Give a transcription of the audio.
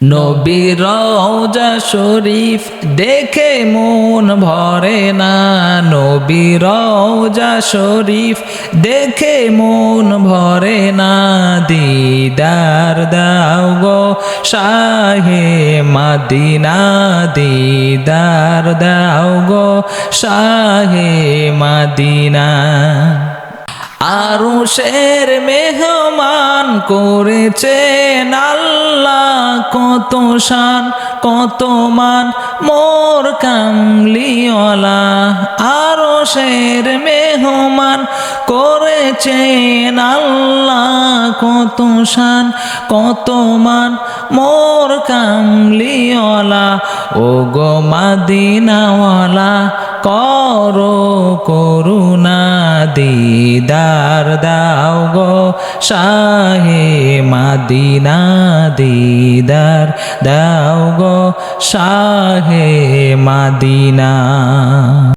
নবীর রওজা শরীফ দেখে মন ভরে না। নবীর রওজা শরীফ দেখে মন ভরে না। দিদার দাও গো শাহে মাদিনা, দিদার দাও গো শাহে মাদিনা। আরু শের মেহমান করেছেন আল্লাহ, কত শান, কত মান। মোর কামলিওয়ালা আরও শের মেহমান করেছেন আল্লাহ, কত শান, কত মান। মোর কামলিওয়ালা ও গো মাদিনাওয়ালা, করো করুণা দিদার দাও গো শাহে মাদিনা দিদার দাও গো শাহে মাদিনা।